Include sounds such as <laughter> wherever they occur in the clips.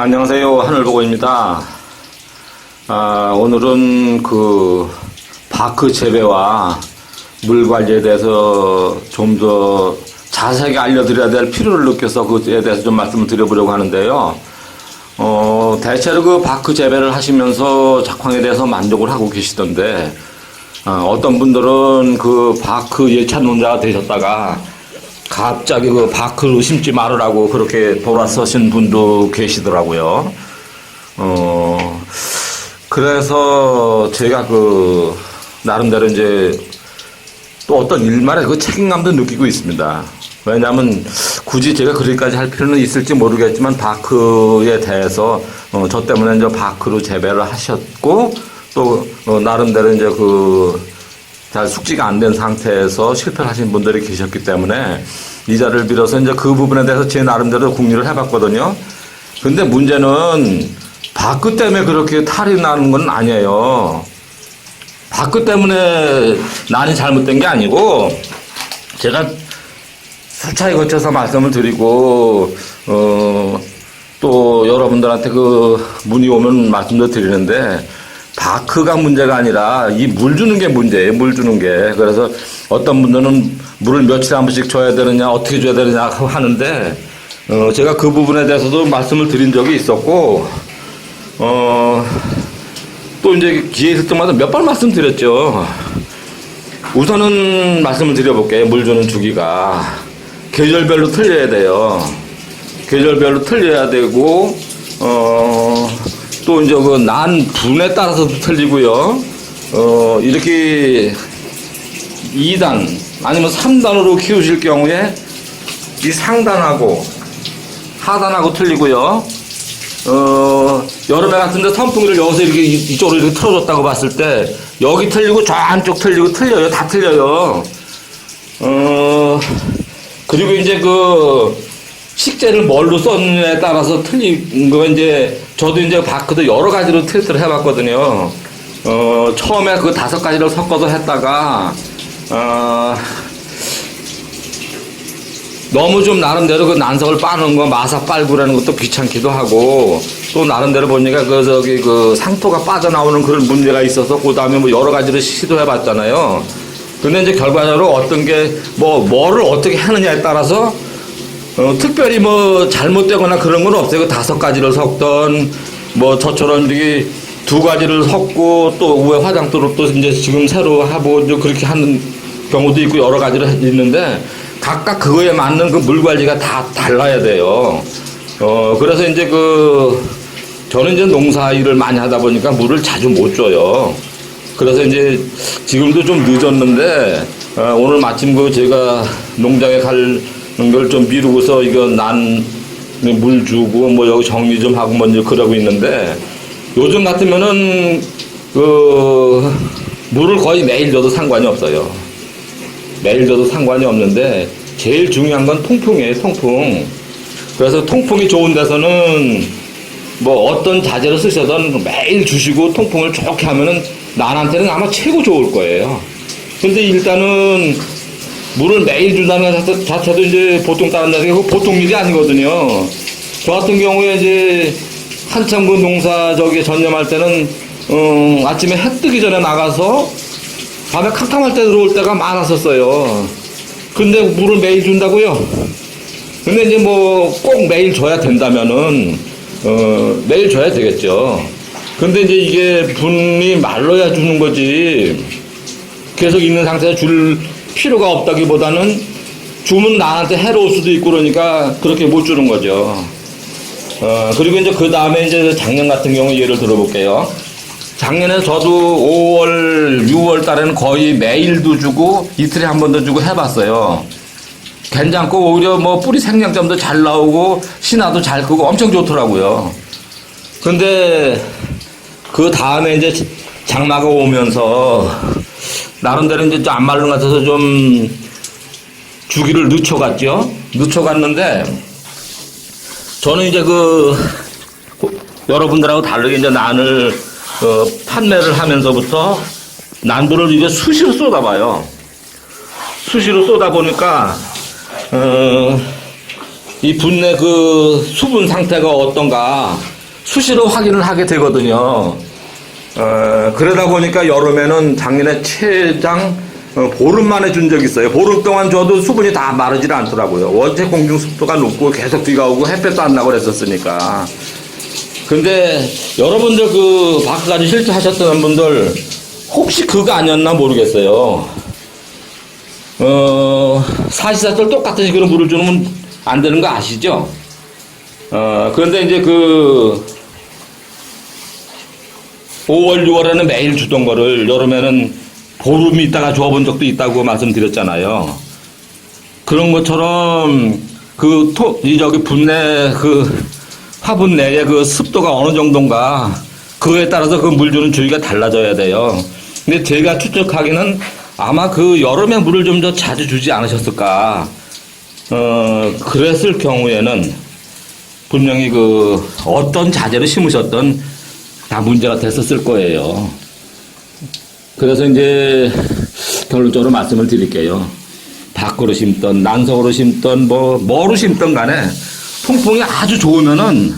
안녕하세요. 하늘보고입니다. 아, 오늘은 그 바크 재배와 물 관리에 대해서 좀 더 자세하게 알려드려야 될 필요를 느껴서 그에 대해서 좀 말씀을 드려보려고 하는데요. 어, 대체로 그 바크 재배를 하시면서 작황에 대해서 만족을 하고 계시던데, 어, 떤 분들은 그 바크 예찬 논자가 되셨다가 갑자기 그 바크를 심지 말으라고 그렇게 돌아서신 분도 계시더라고요. 어, 그래서 제가 그, 나름대로 이제 또 어떤 일말의 그 책임감도 느끼고 있습니다. 왜냐하면 굳이 제가 그렇게까지 할 필요는 있을지 모르겠지만 바크에 대해서 어, 저 때문에 이제 바크로 재배를 하셨고 또 어, 나름대로 이제 그 잘 숙지가 안 된 상태에서 실패를 하신 분들이 계셨기 때문에 이 자리를 빌어서 이제 그 부분에 대해서 제 나름대로 궁리를 해봤거든요. 근데 문제는 바크 때문에 그렇게 탈이 나는 건 아니에요. 바크 때문에 난이 잘못된 게 아니고 제가 수차에 거쳐서 말씀을 드리고 어, 또 여러분들한테 그 문의 오면 말씀도 드리는데 바크가 문제가 아니라 이 물 주는 게 문제예요. 물 주는 게 그래서 어떤 분들은 물을 며칠에 한 번씩 줘야 되느냐 어떻게 줘야 되느냐 <laughs> 하는데 어, 제가 그 부분에 대해서도 말씀을 드린 적이 있었고 어, 또 이제 기회 있을 때마다 몇 번 말씀드렸죠. 우선은 말씀을 드려볼게요. 물 주는 주기가 계절별로 틀려야 돼요. 계절별로 틀려야 되고 어, 또 이제 그 난 분에 따라서도 틀리고요. 어, 이렇게 2단 아니면 3단으로 키우실 경우에 이 상단하고 하단하고 틀리고요. 어, 여름에 같은데 선풍기를 여기서 이렇게 이- 이쪽으로 이렇게 틀어줬다고 봤을 때 여기 틀리고 저 안쪽 틀리고 틀려요. 다 틀려요. 어, 그리고 이제 그 식재를 뭘로 썼느냐에 따라서 틀린 거 이제 저도 이제 바크도 여러 가지로 테스트를 해봤거든요. 어, 처음에 그 다섯 가지를 섞어서 했다가 어, 너무 좀 나름대로 그 난석을 빠는 거 마사 빨구라는 것도 귀찮기도 하고 또 나름대로 보니까 그 저기 그 상토가 빠져나오는 그런 문제가 있어서 그 다음에 뭐 여러 가지를 시도해 봤잖아요. 근데 이제 결과적으로 어떤 게 뭐 뭐를 어떻게 하느냐에 따라서 어, 특별히 뭐 잘못되거나 그런 건 없어요. 그 다섯 가지를 섞던 뭐 저처럼 이렇게 두 가지를 섞고 또 위에 화장도로 또 이제 지금 새로 하고 이제 그렇게 하는 경우도 있고 여러 가지를 있는데 각각 그거에 맞는 그 물 관리가 다 달라야 돼요. 어 그래서 이제 그 저는 이제 농사 일을 많이 하다 보니까 물을 자주 못 줘요. 그래서 이제 지금도 좀 늦었는데 어, 오늘 마침 그 제가 농장에 가 는걸좀 미루고서 이거 난 물 주고 뭐 여기 정리 좀 하고 먼저 그러고 있는데 요즘 같으면은 그 물을 거의 매일 줘도 상관이 없어요. 매일 줘도 상관이 없는데 제일 중요한 건 통풍이에요, 통풍. 그래서 통풍이 좋은 데서는 뭐 어떤 자재를 쓰셔든 매일 주시고 통풍을 좋게 하면은 난한테는 아마 최고 좋을 거예요. 근데 일단은 물을 매일 준다는 것 자체- 자체도 이제 보통 다른 데서 그 보통 일이 아니거든요. 저 같은 경우에 이제 한참 그 농사 저기 전념할 때는 음, 아침에 해 뜨기 전에 나가서 밤에 캄캄할 때 들어올 때가 많았었어요. 근데 물을 매일 준다고요? 근데 이제 뭐 꼭 매일 줘야 된다면은 어 매일 줘야 되겠죠. 근데 이제 이게 분이 말로야 주는 거지. 계속 있는 상태에서 줄 필요가 없다기보다는 주면 나한테 해로울 수도 있고 그러니까 그렇게 못 주는 거죠. 어 그리고 이제 그 다음에 이제 작년 같은 경우 예를 들어볼게요. 작년에 저도 5월, 6월 달에는 거의 매일도 주고 이틀에 한 번도 주고 해봤어요. 괜찮고 오히려 뭐 뿌리 생장점도 잘 나오고 신화도 잘 크고 엄청 좋더라고요. 근데 그 다음에 이제 장마가 오면서 나름대로 이제 좀 안 말른 것 같아서 좀 주기를 늦춰갔죠. 늦춰갔는데 저는 이제 그 여러분들하고 다르게 이제 난을 어, 판매를 하면서부터 난도를 이제 수시로 쏟아봐요. 수시로 쏟아 보니까 어, 이 분내 그 수분 상태가 어떤가 수시로 확인을 하게 되거든요. 어, 그러다 보니까 여름에는 작년에 최장 어, 보름 만에 준 적이 있어요. 보름 동안 줘도 수분이 다 마르질 않더라고요. 원체 공중 습도가 높고 계속 비가 오고 햇볕도 안 나고 그랬었으니까. 근데 여러분들 그 바크가지 실수하셨던 분들 혹시 그거 아니었나 모르겠어요. 어, 사시사철 똑같은 그런 물을 주면 안 되는 거 아시죠? 어, 그런데 이제 그 5월, 6월에는 매일 주던 거를 여름에는 보름 있다가 줘본 적도 있다고 말씀드렸잖아요. 그런 것처럼 그 토, 이 저기 분내 그 화분 내의 그 습도가 어느 정도인가 그거에 따라서 그 물 주는 주기가 달라져야 돼요. 근데 제가 추측하기는 아마 그 여름에 물을 좀 더 자주 주지 않으셨을까. 어, 그랬을 경우에는 분명히 그 어떤 자재를 심으셨던 다 문제가 됐었을 거예요. 그래서 이제 결론적으로 말씀을 드릴게요. 밖으로 심던 난석으로 심던 뭐 뭐로 심던 간에 통풍이 아주 좋으면은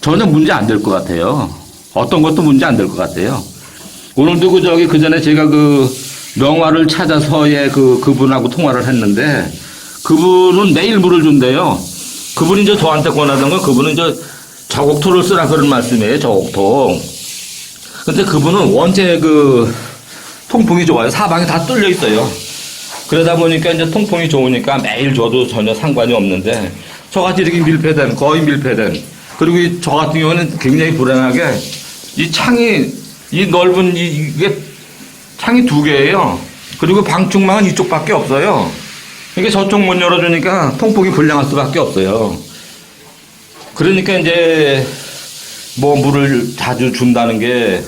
전혀 문제 안 될 것 같아요. 어떤 것도 문제 안 될 것 같아요. 오늘도 그 저기 그 전에 제가 그 명화를 찾아서의 그 그분하고 통화를 했는데 그분은 매일 물을 준대요. 그분이 이제 저한테 권하던 건 그분은 이제 저곡토를 쓰라 그런 말씀이에요. 저곡토. 근데 그분은 원체 그 통풍이 좋아요. 사방이 다 뚫려 있어요. 그러다 보니까 이제 통풍이 좋으니까 매일 줘도 전혀 상관이 없는데 저같이 이렇게 밀폐된 거의 밀폐된 그리고 이저 같은 경우는 굉장히 불행하게 이 창이 이 넓은 이, 이게 창이 두 개예요. 그리고 방충망은 이쪽밖에 없어요. 이게 저쪽 문 열어주니까 통풍이 불량할 수밖에 없어요. 그러니까 이제 뭐 물을 자주 준다는 게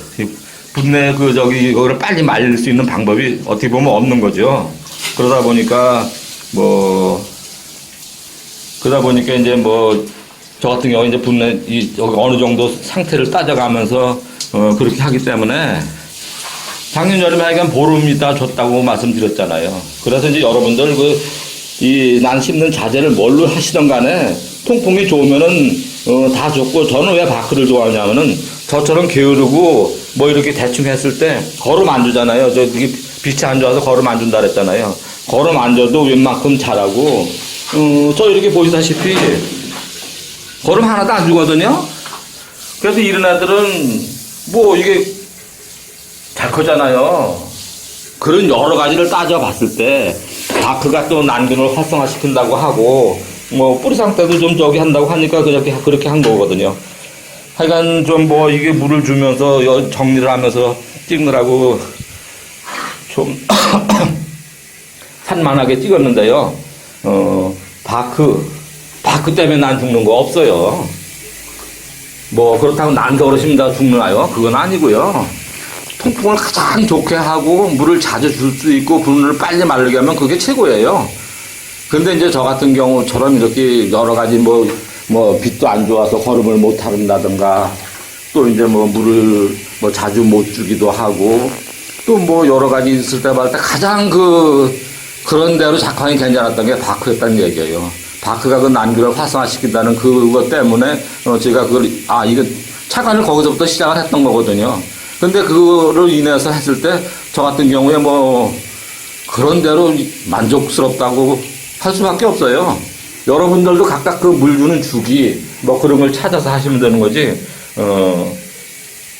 분내 그 저기 이거를 빨리 말릴 수 있는 방법이 어떻게 보면 없는 거죠. 그러다 보니까 뭐 그러다 보니까 이제 뭐 저 같은 경우 이제 분내 이 여기 어느 정도 상태를 따져가면서 어 그렇게 하기 때문에 작년 여름에 하여간 보름 있다 줬다고 말씀드렸잖아요. 그래서 이제 여러분들 그 이난 심는 자재를 뭘로 하시던 간에 통풍이 좋으면은 어, 다 좋고 저는 왜 바크를 좋아하냐면은 저처럼 게으르고 뭐 이렇게 대충 했을 때 걸음 안 주잖아요. 저 이게 빛이 안 좋아서 걸음 안 준다 그랬잖아요. 걸음 안 줘도 웬만큼 잘하고 어, 저 이렇게 보시다시피 걸음 하나도 안 주거든요. 그래서 이런 애들은 뭐 이게 잘 크잖아요. 그런 여러 가지를 따져봤을 때 다크가 또 난균을 활성화시킨다고 하고 뭐 뿌리 상태도 좀 저기 한다고 하니까 그렇게 그렇게 한 거거든요. 하여간 좀 뭐 이게 물을 주면서 여- 정리를 하면서 찍느라고 좀 <coughs> 산만하게 찍었는데요. 어 바크 바크 때문에 난 죽는 거 없어요. 뭐 그렇다고 난적으로 심다 죽나요? 그건 아니고요. 통풍을 가장 좋게 하고 물을 자주 줄 수 있고 분을 빨리 마르게 하면 그게 최고예요. 근데 이제 저 같은 경우처럼 이렇게 여러 가지 뭐, 뭐, 빛도 안 좋아서 걸음을 못 하른다든가 또 이제 뭐 물을 뭐 자주 못 주기도 하고 또 뭐 여러 가지 있을 때마다 가장 그, 그런 대로 작황이 괜찮았던 게 바크였다는 얘기예요. 바크가 그 난기를 활성화시킨다는 그것 때문에 어 제가 그걸, 아, 이거 차관을 거기서부터 시작을 했던 거거든요. 근데 그거를 인해서 했을 때 저 같은 경우에 뭐 그런 대로 만족스럽다고 할 수밖에 없어요. 여러분들도 각각 그 물 주는 주기 뭐 그런 걸 찾아서 하시면 되는 거지. 어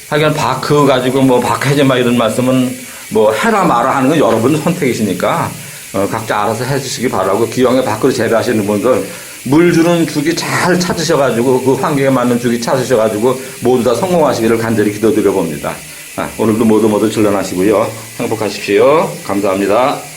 하여간 바크 가지고 뭐 바크하지 마 이런 말씀은 뭐 해라 마라 하는 건 여러분 선택이시니까 어, 각자 알아서 해주시기 바라고 기왕에 바크를 재배하시는 분들 물 주는 주기 잘 찾으셔가지고 그 환경에 맞는 주기 찾으셔가지고 모두 다 성공하시기를 간절히 기도드려 봅니다. 아, 오늘도 모두 모두 즐거하시고요 행복하십시오. 감사합니다.